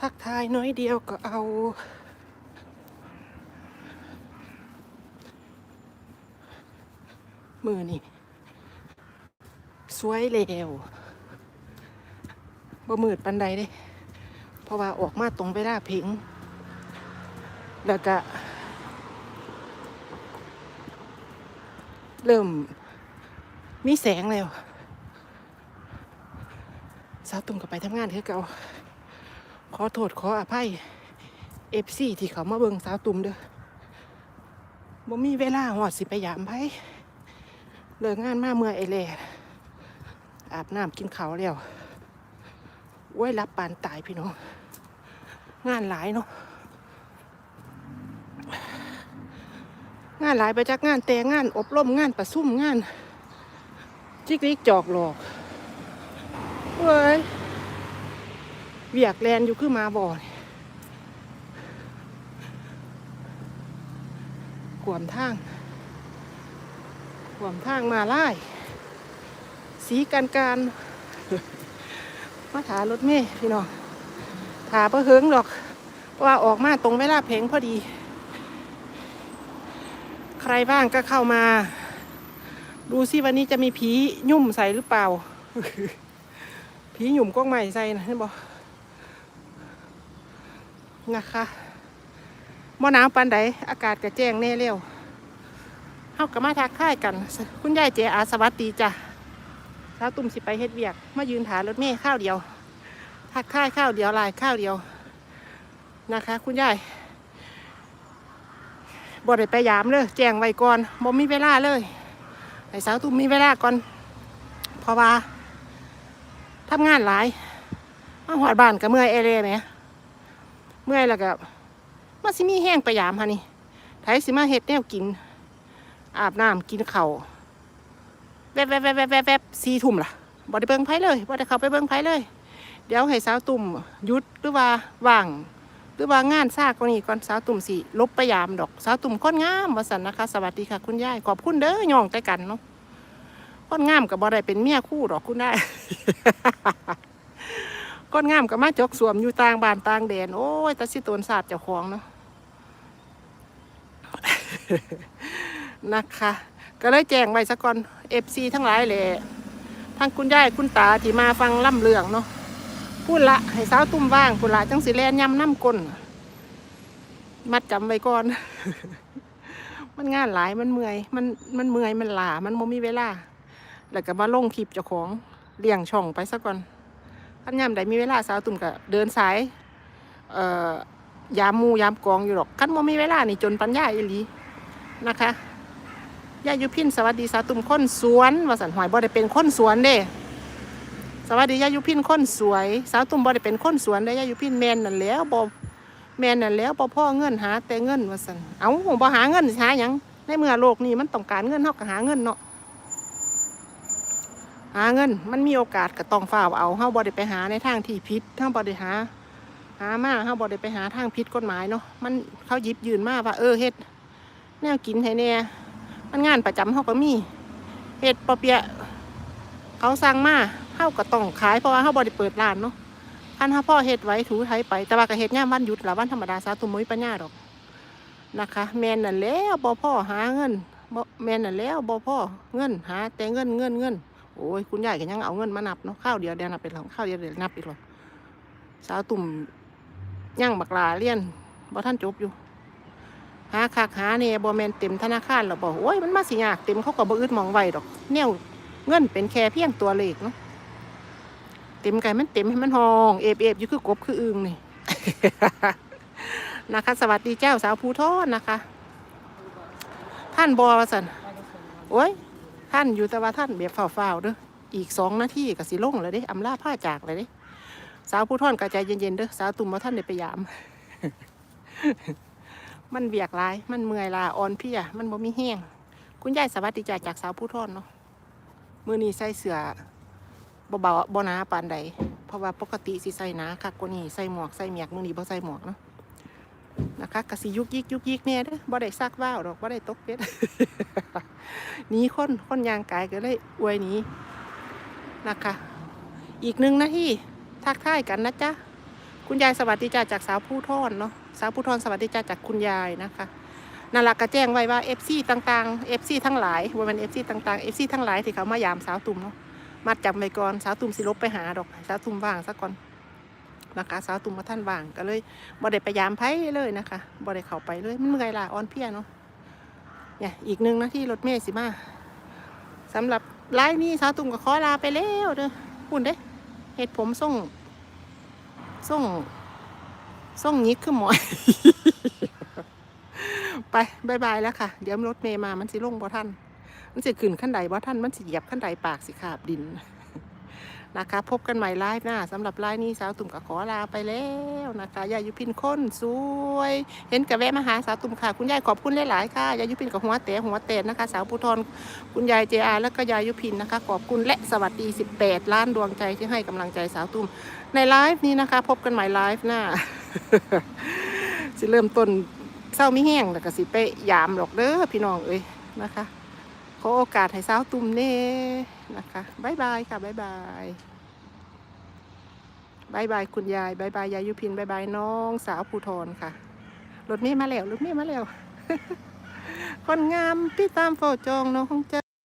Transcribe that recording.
ทักทายน้อยเดียวก็เอามือนี่สวยเร็วบ่มืดปันใดเด้ เพราะว่าออกมาตรงเวลาพิง แล้วก็ เริ่ม มีแสงแล้วสาวตุ่มก็ไปทำงานคือเก่า ขอโทษขออภัยเอฟซีที่เขามาเบิงสาวตุ่มเด้อบ่มีเวลาหอดสิไปยามไผเลิกงานมาเมื่อไอแลอาบน้ำกินข้าวแล้วไว้รับปานตายพี่น้อง งานหลายเนาะงานหลายไปจากงานแต่งงานอบรมงานประซุ่มงาน จิกลิกจอกหลอกเว้ย เวียกแลนอยู่คือหมาบ่อนี่ขวมทางขวมทางมาไล่สีกันการมาถารถเมย์พี่น้องถาเพื่อเฮิงดอกว่าออกมาตรงเวลาเพลงพอดี ใครบ้างก็เข้ามา ดูสิวันนี้จะมีผียุ่มใส่หรือเปล่า ผีหยุ่มก้องใหม่ใส่นะเห็นบอก นะคะมอหนาวปันใดอากาศก็แจ้งแน่เร็วเฮากับมาทักทายกัน คุณยายเจอาสวัสดีจ้ะสาวตุ่มสิไปเฮ็ดเวียก มายืนถารถเมย์ข้าวเดียว ทักทายข้าวเดียวลายข้าวเดียวนะคะ คุณยายบ่ได้ไปยามเลยแจ้งไว้ก่อนบ่มีเวลาเลยไอ้สาวตุ่มมีเวลาก่อนเพราะว่าทำงานหลายมาหอดบ้านกับเมื่อยเอเร่ไหม เมื่อยแล้วก็มาสิมีแห้งไปยามฮะนี่ไทยสิมาเฮ็ดแนวกิน อาบน้ำกินเข้าแวบแวบแวบแวบแวบแวบสี่ทุ่มล่ะบ่ได้เบิ่งไผเลยบ่ได้เขาไปเบิ่งไผเลย เดี๋ยวให้สาวตุ่มยุดหรือว่าว่างหรือว่างานซากกว่านี้ก่อนสาวตุ่มสิลบไปยามดอกสาวตุ่มค้นงามวสันนะคะ สวัสดีค่ะ คุณยายขอบคุณเด้อย่องใกล้กันเนาะค้นงามกับบ่ได้เป็นเมียคู่ดอกคุณได้ ก้นงามกับมาจกสวมอยู่ต่างบ้านต่างแดน โอ้ยตาสิตวนศาสตร์เจ้าของเนาะนะคะ ก็เลยแจ้งไว้ซะก่อนเอฟซีทั้งหลายแหละทั้งคุณยายคุณตาที่มาฟังล่ำเรื่องเนาะพูดละให้สาวตุ้มว่างพูดละจังสิแลนยำน้ำก้นมัดจำไว้ก่อน มันงานหลายมันเมื่อย มันมันเมื่อยมันหลามันโมมีเวลา แล้วก็มาลงคลิปเจ้าของเลี้ยงช่องไปซะก่อน อันยามใดมีเวลาสาวตุ่มก็เดินสายเอ่อยามมูยามกองอยู่หรอกคันโมมีเวลานี่จนปัญญาอีหลีนะคะย่ายุพินสวัสดีสาวตุ่มค้นสวนวสันหอยบ่ได้เป็นค้นสวนเด้สวัสดีย่ายุพินค้นสวย สาวตุ่มบ่ได้เป็นค้นสวนเด้ย่ายุพินแมนนั่นแล้วบ่แมนนั่นแล้วบ่พ่อเงินหาแต่เงินวสันเอาผมบ่หาเงินสิหาหยังในเมื่อโลกนี้มันต้องการเงินเฮาก็หาเงินเนาะ หาเงิน มันมีโอกาสก็ต้องฝ่าเอาเฮาบ่ได้ไปหาในทางที่ผิดเฮาบ่ได้หา หามาเฮาบ่ได้ไปหาทางผิดกฎหมายเนาะมันเขายิบยืนมาว่าเออเฮ็ดแนวกินให้แน่มันงานประจำเฮาก็มีเฮ็ดปอเปียะเขาสั่งมาเฮาก็ต้องขายเพราะว่าเฮาบ่ได้เปิดร้านเนาะคันเฮาพ่อเฮ็ดไว้ถูไถไป แต่ว่าก็เฮ็ดยามวันหยุดละวันธรรมดาสาธุมุ้ยปัญญาดอกนะคะ แม่นนั่นแล้วบ่พ่อหาเงินบ่แม่นนั่นแล้วบ่พ่อเงินหาแต่เงินเงินเงิน โอ้ยคุณยายก็ยังเอาเงินมานับเนาะข้าวเดียวเดียวนับเป็นหรอกข้าวเดียวเดียวนับอีกหรอกสาวตุ่มย่างบักลาเลี้ยนบ่ท่านจบอยู่หาคักหาเนยบ่แมนเต็มธนาคารหรอบอกโอ้ยมันมาสิยากเต็มเขาก็บ่อึดมองไว้ดอกแนวเงินเป็นแค่เพียงตัวเลขเนาะเต็มไก่มันเต็มให้มันหองเอฟเอฟอยู่คือกบคืออึงนี่นะคะ สวัสดีเจ้าสาวภูทอนนะคะ ท่านบอวสันโอ้ย ท่านอยู่แต่ว่าท่านแบบฝ่าวๆเด้ออีกสองนาทีก็สิลงเลยเด้อำลาผ้าจากเลยเด้สาวผู้ท่อนกระใจเย็นๆเด้อสาวตุ่มมาท่านได้ไปยาม มันเบียกลาย มันเมื่อยลาอ่อนเพียมันบ่มีแห้งคุณยายสวัสดีจ้าจากสาวผู้ท่อนเนาะมือนี้ใส่เสื้อบ่เบาบ่หนาปานใดเพราะว่าปกติสิใส่หนาคักกว่านี้ใส่หมวกใส่เมียกมือนี้บ่ใส่หมวกเนาะ นะคะกะสิยุกยิกยุกยิกแน่เด้อบ่ได้ซักว่าวดอกบ่ได้ตกเป็ดหนีคนคนยางกายก็เลยอวยหนีนะคะ อีกหนึ่งนาทีทักทายกันนะจ๊ะคุณยายสวัสดีจ้าจากสาวผู้ทอนเนาะสาวผู้ทอนสวัสดีจ้าจากคุณยายนะคะนารักก็แจ้งไว้ว่า FC ต่างๆ FC ทั้งหลายว่าเป็น FC ต่างๆ FC ทั้งหลายที่เขามายามสาวตุ่มเนาะมัดจำไว้ก่อนสาวตุ่มสิลบไปหาดอกสาวตุ่มว่างซะก่อน นะคะสาวตุ่มมาท่านว่างก็เลยบ่ได้ไปยามไผเลยนะคะบ่ได้เข้าไปเลยมันเมื่อยล่ะอ่อนเพลียเนาะเนี่ยอีกหนึ่งนะที่รถเมล์สิมาสำหรับไลฟ์นี้สาวตุ่มก็ขอลาไปแล้วเด้อคุณเด้เห็ดผมส่งส่งส่งยิกคือหมอยไปบายบายแล้วค่ะ เดี๋ยวรถเมย์มามันสิลงบ่ท่านมันสิขึ้นขั้นใดบ่ท่านมันสิเหยียบขั้นใดปากสิขาบดิน นะคะ พบกันใหม่ไลฟ์หน้าสำหรับไลฟ์นี้สาวตุ่มก็ขอลาไปแล้วนะคะยายยุพินค้นสวย เห็นกับแวะมาหาสาวตุ่มค่ะ คุณยายขอบคุณหลายๆค่ะยายยุพินกับหัวเตะหัวเตนนะคะ สาวภูทรคุณยายเจอาแล้วก็ยายยุพินนะคะ ขอบคุณและสวัสดี 18 ล้านดวงใจที่ให้กำลังใจสาวตุ่มในไลฟ์นี้นะคะ พบกันใหม่ไลฟ์หน้าสิเริ่มต้นเศร้าไม่แห้งแล้วก็สิไปยามหรอกเด้อพี่น้องเอ้ยนะคะ อโอกาสให้สาวตุ่มเน่นะคะบายบายค่ะบายบายบายบายคุณยายบายบายยายยุพินบายบายน้องสาวภูทรค่ะรถเมย์มาแล้วรถเมย์มาแล้ว คนงามพี่ตามเฝ้าจองน้องเจ้า